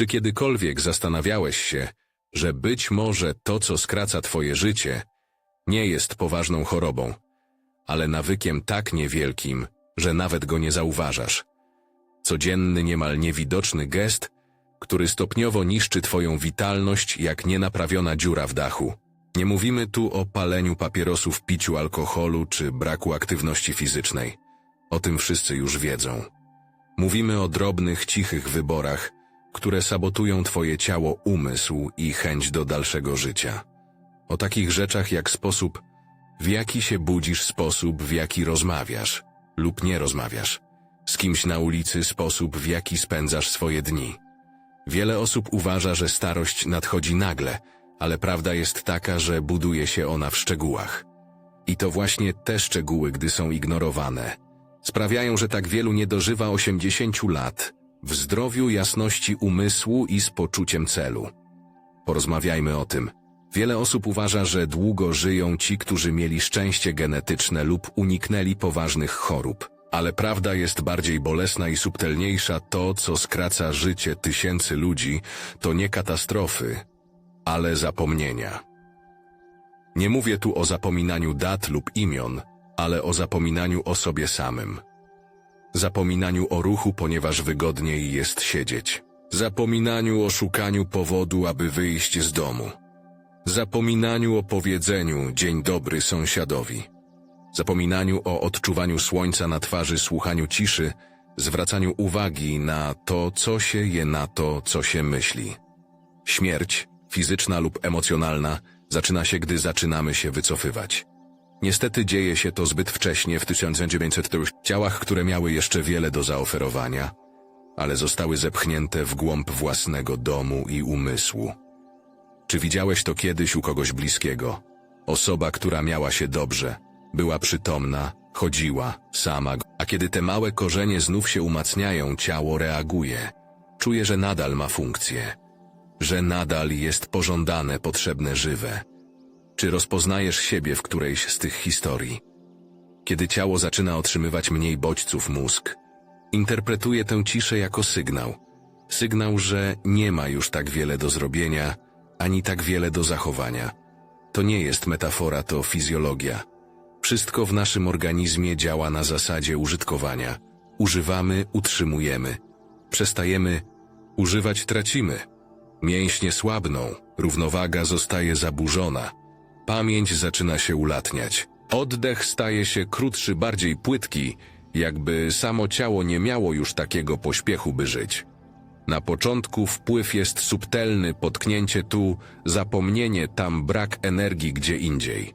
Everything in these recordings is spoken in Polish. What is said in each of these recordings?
Czy kiedykolwiek zastanawiałeś się, że być może to, co skraca twoje życie, nie jest poważną chorobą, ale nawykiem tak niewielkim, że nawet go nie zauważasz? Codzienny, niemal niewidoczny gest, który stopniowo niszczy twoją witalność jak nienaprawiona dziura w dachu. Nie mówimy tu o paleniu papierosów, piciu alkoholu czy braku aktywności fizycznej. O tym wszyscy już wiedzą. Mówimy o drobnych, cichych wyborach, które sabotują twoje ciało, umysł i chęć do dalszego życia. O takich rzeczach jak sposób, w jaki się budzisz, sposób, w jaki rozmawiasz lub nie rozmawiasz. Z kimś na ulicy, sposób, w jaki spędzasz swoje dni. Wiele osób uważa, że starość nadchodzi nagle, ale prawda jest taka, że buduje się ona w szczegółach. I to właśnie te szczegóły, gdy są ignorowane, sprawiają, że tak wielu nie dożywa 80 lat w zdrowiu, jasności umysłu i z poczuciem celu. Porozmawiajmy o tym. Wiele osób uważa, że długo żyją ci, którzy mieli szczęście genetyczne lub uniknęli poważnych chorób. Ale prawda jest bardziej bolesna i subtelniejsza. To, co skraca życie tysięcy ludzi, to nie katastrofy, ale zapomnienia. Nie mówię tu o zapominaniu dat lub imion, ale o zapominaniu o sobie samym. Zapominaniu o ruchu, ponieważ wygodniej jest siedzieć. Zapominaniu o szukaniu powodu, aby wyjść z domu. Zapominaniu o powiedzeniu dzień dobry sąsiadowi. Zapominaniu o odczuwaniu słońca na twarzy, słuchaniu ciszy, zwracaniu uwagi na to, co się je, na to, co się myśli. Śmierć, fizyczna lub emocjonalna, zaczyna się, gdy zaczynamy się wycofywać. Niestety dzieje się to zbyt wcześnie w 1900 ciałach, które miały jeszcze wiele do zaoferowania, ale zostały zepchnięte w głąb własnego domu i umysłu. Czy widziałeś to kiedyś u kogoś bliskiego? Osoba, która miała się dobrze, była przytomna, chodziła, sama, a kiedy te małe korzenie znów się umacniają, ciało reaguje. Czuje, że nadal ma funkcję, że nadal jest pożądane, potrzebne, żywe. Czy rozpoznajesz siebie w którejś z tych historii? Kiedy ciało zaczyna otrzymywać mniej bodźców mózg, interpretuje tę ciszę jako sygnał. Sygnał, że nie ma już tak wiele do zrobienia, ani tak wiele do zachowania. To nie jest metafora, to fizjologia. Wszystko w naszym organizmie działa na zasadzie użytkowania. Używamy, utrzymujemy. Przestajemy używać, tracimy. Mięśnie słabną, równowaga zostaje zaburzona. Pamięć zaczyna się ulatniać. Oddech staje się krótszy, bardziej płytki, jakby samo ciało nie miało już takiego pośpiechu, by żyć. Na początku wpływ jest subtelny, potknięcie tu, zapomnienie tam, brak energii gdzie indziej.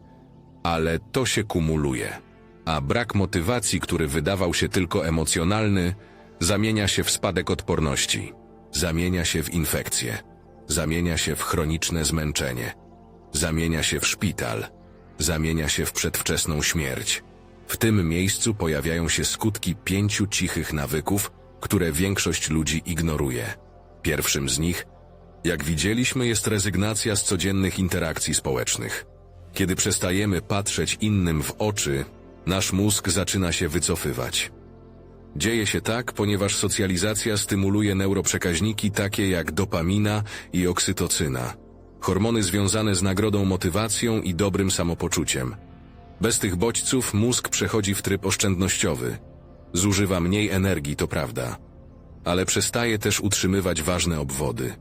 Ale to się kumuluje. A brak motywacji, który wydawał się tylko emocjonalny, zamienia się w spadek odporności, zamienia się w infekcję, zamienia się w chroniczne zmęczenie, zamienia się w szpital, zamienia się w przedwczesną śmierć. W tym miejscu pojawiają się skutki pięciu cichych nawyków, które większość ludzi ignoruje. Pierwszym z nich, jak widzieliśmy, jest rezygnacja z codziennych interakcji społecznych. Kiedy przestajemy patrzeć innym w oczy, nasz mózg zaczyna się wycofywać. Dzieje się tak, ponieważ socjalizacja stymuluje neuroprzekaźniki takie jak dopamina i oksytocyna, hormony związane z nagrodą, motywacją i dobrym samopoczuciem. Bez tych bodźców mózg przechodzi w tryb oszczędnościowy. Zużywa mniej energii, to prawda, ale przestaje też utrzymywać ważne obwody.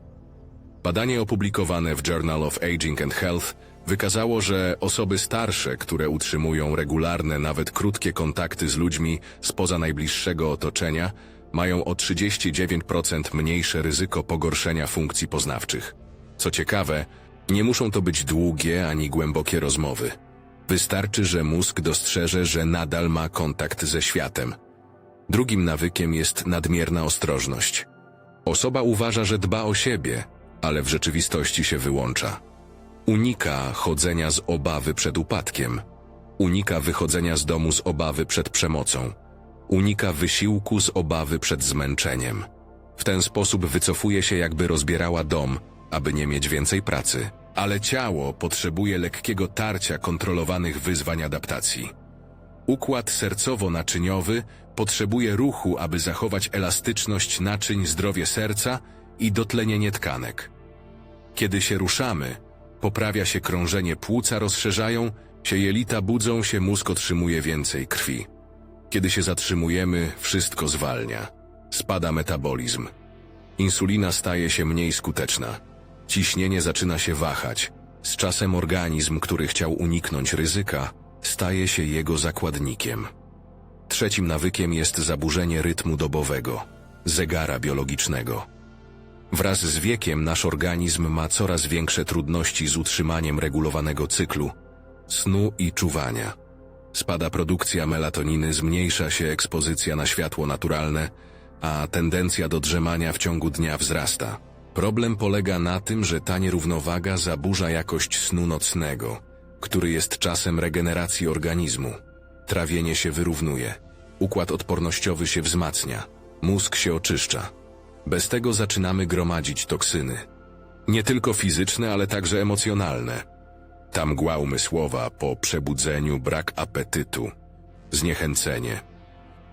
Badanie opublikowane w Journal of Aging and Health wykazało, że osoby starsze, które utrzymują regularne, nawet krótkie kontakty z ludźmi spoza najbliższego otoczenia, mają o 39% mniejsze ryzyko pogorszenia funkcji poznawczych. Co ciekawe, nie muszą to być długie ani głębokie rozmowy. Wystarczy, że mózg dostrzeże, że nadal ma kontakt ze światem. Drugim nawykiem jest nadmierna ostrożność. Osoba uważa, że dba o siebie, ale w rzeczywistości się wyłącza. Unika chodzenia z obawy przed upadkiem. Unika wychodzenia z domu z obawy przed przemocą. Unika wysiłku z obawy przed zmęczeniem. W ten sposób wycofuje się, jakby rozbierała dom, aby nie mieć więcej pracy. Ale ciało potrzebuje lekkiego tarcia kontrolowanych wyzwań adaptacji. Układ sercowo-naczyniowy potrzebuje ruchu, aby zachować elastyczność naczyń, zdrowie serca i dotlenienie tkanek. Kiedy się ruszamy, poprawia się krążenie płuca, rozszerzają się jelita, budzą się, mózg otrzymuje więcej krwi. Kiedy się zatrzymujemy, wszystko zwalnia. Spada metabolizm. Insulina staje się mniej skuteczna. Ciśnienie zaczyna się wahać. Z czasem organizm, który chciał uniknąć ryzyka, staje się jego zakładnikiem. Trzecim nawykiem jest zaburzenie rytmu dobowego, zegara biologicznego. Wraz z wiekiem nasz organizm ma coraz większe trudności z utrzymaniem regulowanego cyklu, snu i czuwania. Spada produkcja melatoniny, zmniejsza się ekspozycja na światło naturalne, a tendencja do drzemania w ciągu dnia wzrasta. Problem polega na tym, że ta nierównowaga zaburza jakość snu nocnego, który jest czasem regeneracji organizmu. Trawienie się wyrównuje, układ odpornościowy się wzmacnia, mózg się oczyszcza. Bez tego zaczynamy gromadzić toksyny. Nie tylko fizyczne, ale także emocjonalne. Ta mgła umysłowa po przebudzeniu, brak apetytu, zniechęcenie.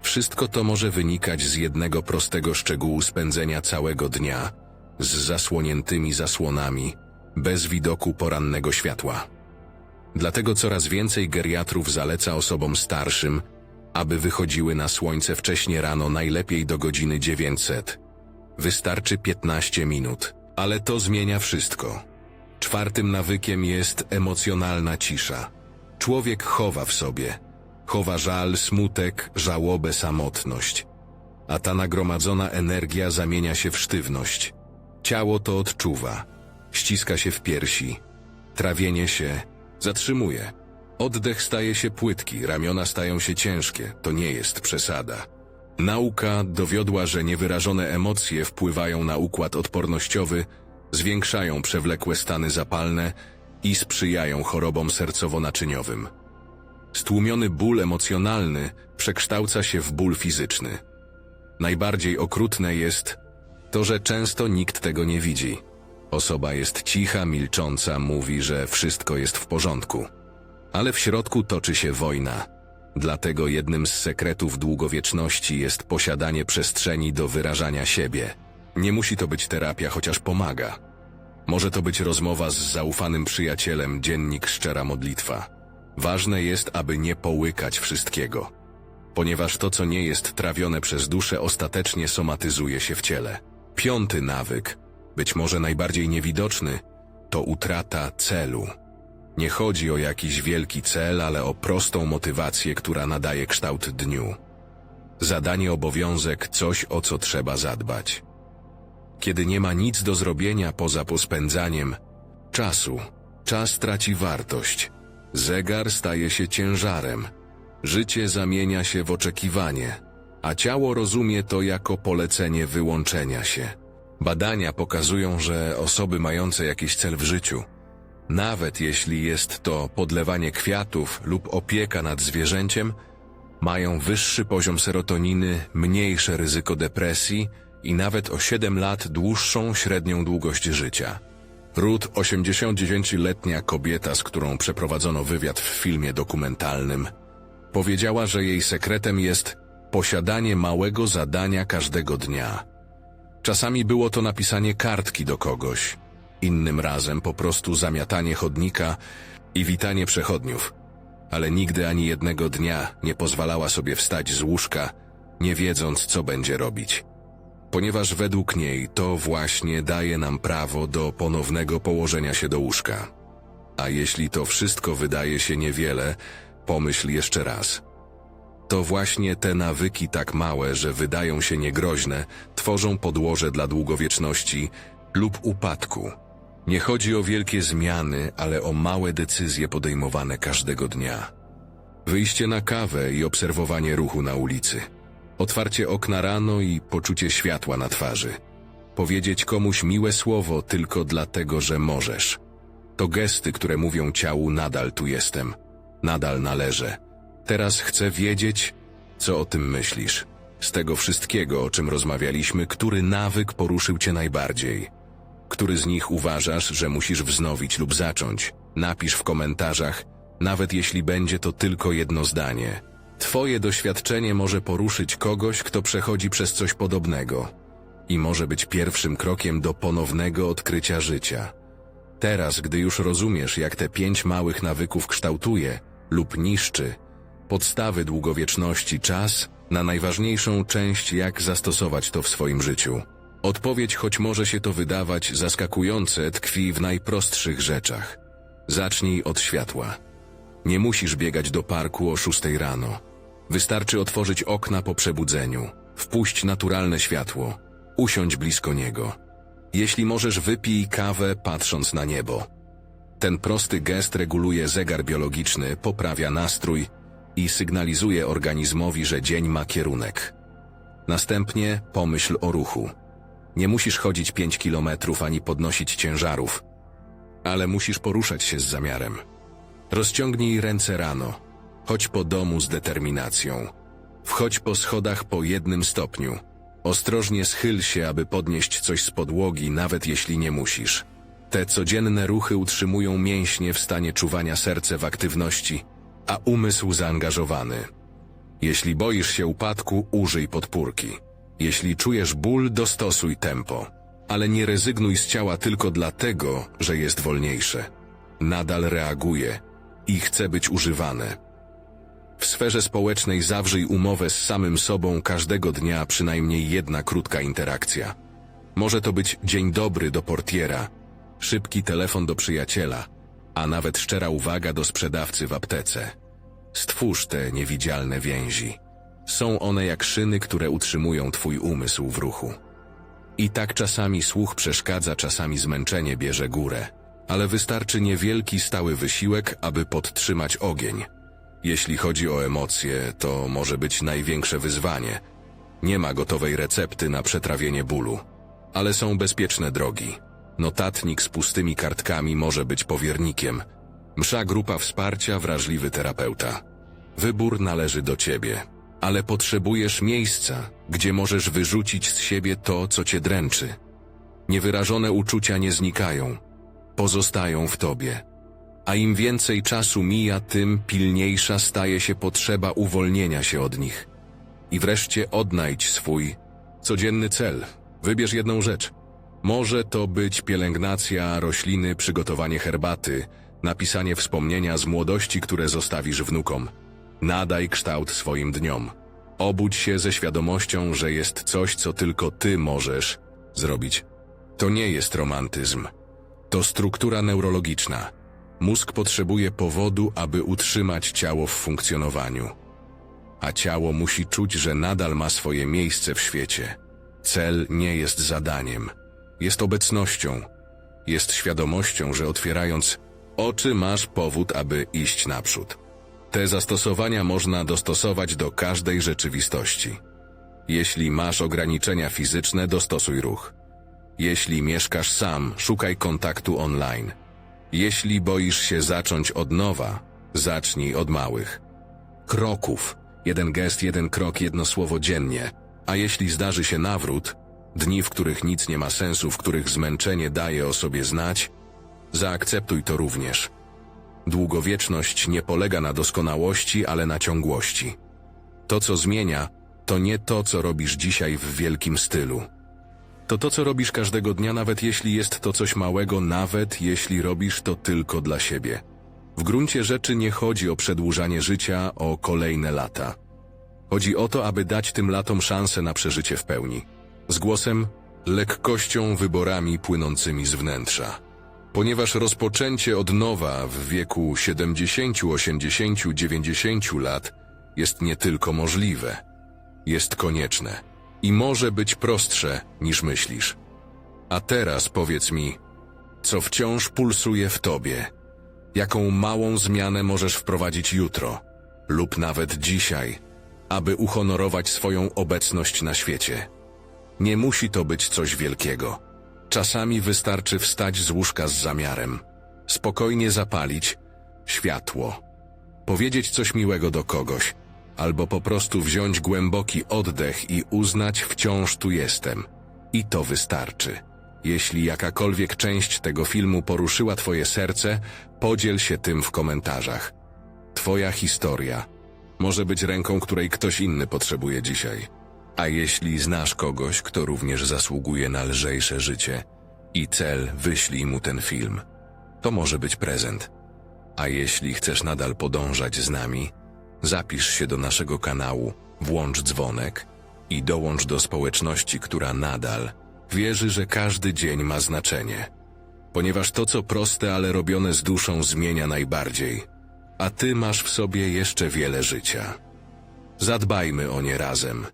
Wszystko to może wynikać z jednego prostego szczegółu spędzenia całego dnia, z zasłoniętymi zasłonami, bez widoku porannego światła. Dlatego coraz więcej geriatrów zaleca osobom starszym, aby wychodziły na słońce wcześnie rano, najlepiej do godziny 900. Wystarczy 15 minut, ale to zmienia wszystko. Czwartym nawykiem jest emocjonalna cisza. Człowiek chowa w sobie, chowa żal, smutek, żałobę, samotność. A ta nagromadzona energia zamienia się w sztywność. Ciało to odczuwa, ściska się w piersi, trawienie się zatrzymuje. Oddech staje się płytki, ramiona stają się ciężkie, to nie jest przesada. Nauka dowiodła, że niewyrażone emocje wpływają na układ odpornościowy, zwiększają przewlekłe stany zapalne i sprzyjają chorobom sercowo-naczyniowym. Stłumiony ból emocjonalny przekształca się w ból fizyczny. Najbardziej okrutne jest to, że często nikt tego nie widzi. Osoba jest cicha, milcząca, mówi, że wszystko jest w porządku. Ale w środku toczy się wojna. Dlatego jednym z sekretów długowieczności jest posiadanie przestrzeni do wyrażania siebie. Nie musi to być terapia, chociaż pomaga. Może to być rozmowa z zaufanym przyjacielem, dziennik szczera modlitwa. Ważne jest, aby nie połykać wszystkiego, ponieważ to, co nie jest trawione przez duszę, ostatecznie somatyzuje się w ciele. Piąty nawyk, być może najbardziej niewidoczny, to utrata celu. Nie chodzi o jakiś wielki cel, ale o prostą motywację, która nadaje kształt dniu. Zadanie, obowiązek, coś o co trzeba zadbać. Kiedy nie ma nic do zrobienia poza pospędzaniem czasu, czas traci wartość. Zegar staje się ciężarem. Życie zamienia się w oczekiwanie, a ciało rozumie to jako polecenie wyłączenia się. Badania pokazują, że osoby mające jakiś cel w życiu, nawet jeśli jest to podlewanie kwiatów lub opieka nad zwierzęciem, mają wyższy poziom serotoniny, mniejsze ryzyko depresji i nawet o 7 lat dłuższą średnią długość życia. Ruth, 89-letnia kobieta, z którą przeprowadzono wywiad w filmie dokumentalnym, powiedziała, że jej sekretem jest posiadanie małego zadania każdego dnia. Czasami było to napisanie kartki do kogoś, innym razem po prostu zamiatanie chodnika i witanie przechodniów, ale nigdy ani jednego dnia nie pozwalała sobie wstać z łóżka, nie wiedząc, co będzie robić. Ponieważ według niej to właśnie daje nam prawo do ponownego położenia się do łóżka. A jeśli to wszystko wydaje się niewiele, pomyśl jeszcze raz. To właśnie te nawyki tak małe, że wydają się niegroźne, tworzą podłoże dla długowieczności lub upadku. Nie chodzi o wielkie zmiany, ale o małe decyzje podejmowane każdego dnia. Wyjście na kawę i obserwowanie ruchu na ulicy. Otwarcie okna rano i poczucie światła na twarzy. Powiedzieć komuś miłe słowo tylko dlatego, że możesz. To gesty, które mówią ciału nadal tu jestem, nadal należę. Teraz chcę wiedzieć, co o tym myślisz. Z tego wszystkiego, o czym rozmawialiśmy, który nawyk poruszył cię najbardziej? Który z nich uważasz, że musisz wznowić lub zacząć? Napisz w komentarzach, nawet jeśli będzie to tylko jedno zdanie. Twoje doświadczenie może poruszyć kogoś, kto przechodzi przez coś podobnego. i może być pierwszym krokiem do ponownego odkrycia życia. Teraz, gdy już rozumiesz, jak te pięć małych nawyków kształtuje lub niszczy, podstawy długowieczności czas na najważniejszą część, jak zastosować to w swoim życiu. Odpowiedź, choć może się to wydawać zaskakujące, tkwi w najprostszych rzeczach. Zacznij od światła. Nie musisz biegać do parku o 6 rano. Wystarczy otworzyć okna po przebudzeniu, wpuść naturalne światło, usiądź blisko niego. Jeśli możesz, wypij kawę patrząc na niebo. Ten prosty gest reguluje zegar biologiczny, poprawia nastrój i sygnalizuje organizmowi, że dzień ma kierunek. Następnie pomyśl o ruchu. Nie musisz chodzić 5 kilometrów ani podnosić ciężarów, ale musisz poruszać się z zamiarem. Rozciągnij ręce rano. Chodź po domu z determinacją. Wchodź po schodach po jednym stopniu. Ostrożnie schyl się, aby podnieść coś z podłogi, nawet jeśli nie musisz. Te codzienne ruchy utrzymują mięśnie w stanie czuwania serce w aktywności, a umysł zaangażowany. Jeśli boisz się upadku, użyj podpórki. Jeśli czujesz ból, dostosuj tempo. Ale nie rezygnuj z ciała tylko dlatego, że jest wolniejsze. Nadal reaguje i chce być używane. W sferze społecznej zawrzyj umowę z samym sobą każdego dnia przynajmniej jedna krótka interakcja. Może to być dzień dobry do portiera, szybki telefon do przyjaciela, a nawet szczera uwaga do sprzedawcy w aptece. Stwórz te niewidzialne więzi. Są one jak szyny, które utrzymują twój umysł w ruchu. I tak czasami słuch przeszkadza, czasami zmęczenie bierze górę, ale wystarczy niewielki stały wysiłek, aby podtrzymać ogień. Jeśli chodzi o emocje, to może być największe wyzwanie. Nie ma gotowej recepty na przetrawienie bólu, ale są bezpieczne drogi. Notatnik z pustymi kartkami może być powiernikiem. Msza grupa wsparcia, wrażliwy terapeuta. Wybór należy do ciebie, ale potrzebujesz miejsca, gdzie możesz wyrzucić z siebie to, co cię dręczy. Niewyrażone uczucia nie znikają, pozostają w tobie. A im więcej czasu mija, tym pilniejsza staje się potrzeba uwolnienia się od nich. I wreszcie odnajdź swój codzienny cel. Wybierz jedną rzecz. Może to być pielęgnacja rośliny, przygotowanie herbaty, napisanie wspomnienia z młodości, które zostawisz wnukom. Nadaj kształt swoim dniom. Obudź się ze świadomością, że jest coś, co tylko ty możesz zrobić. To nie jest romantyzm. To struktura neurologiczna. Mózg potrzebuje powodu, aby utrzymać ciało w funkcjonowaniu. A ciało musi czuć, że nadal ma swoje miejsce w świecie. Cel nie jest zadaniem. Jest obecnością. Jest świadomością, że otwierając oczy masz powód, aby iść naprzód. Te zastosowania można dostosować do każdej rzeczywistości. Jeśli masz ograniczenia fizyczne, dostosuj ruch. Jeśli mieszkasz sam, szukaj kontaktu online. Jeśli boisz się zacząć od nowa, zacznij od małych kroków. Jeden gest, jeden krok, jedno słowo dziennie. A jeśli zdarzy się nawrót, dni, w których nic nie ma sensu, w których zmęczenie daje o sobie znać, zaakceptuj to również. Długowieczność nie polega na doskonałości, ale na ciągłości. To, co zmienia, to nie to, co robisz dzisiaj w wielkim stylu. To to, co robisz każdego dnia, nawet jeśli jest to coś małego, nawet jeśli robisz to tylko dla siebie. W gruncie rzeczy nie chodzi o przedłużanie życia o kolejne lata. Chodzi o to, aby dać tym latom szansę na przeżycie w pełni. Z głosem, lekkością, wyborami płynącymi z wnętrza. Ponieważ rozpoczęcie od nowa w wieku 70, 80, 90 lat jest nie tylko możliwe, jest konieczne i może być prostsze niż myślisz. A teraz powiedz mi, co wciąż pulsuje w tobie, jaką małą zmianę możesz wprowadzić jutro lub nawet dzisiaj, aby uhonorować swoją obecność na świecie. Nie musi to być coś wielkiego. Czasami wystarczy wstać z łóżka z zamiarem, spokojnie zapalić światło, powiedzieć coś miłego do kogoś, albo po prostu wziąć głęboki oddech i uznać wciąż tu jestem. I to wystarczy. Jeśli jakakolwiek część tego filmu poruszyła Twoje serce, podziel się tym w komentarzach. Twoja historia może być ręką, której ktoś inny potrzebuje dzisiaj. A jeśli znasz kogoś, kto również zasługuje na lżejsze życie i cel, wyślij mu ten film. To może być prezent. A jeśli chcesz nadal podążać z nami, zapisz się do naszego kanału, włącz dzwonek i dołącz do społeczności, która nadal wierzy, że każdy dzień ma znaczenie. Ponieważ to, co proste, ale robione z duszą, zmienia najbardziej, a ty masz w sobie jeszcze wiele życia. Zadbajmy o nie razem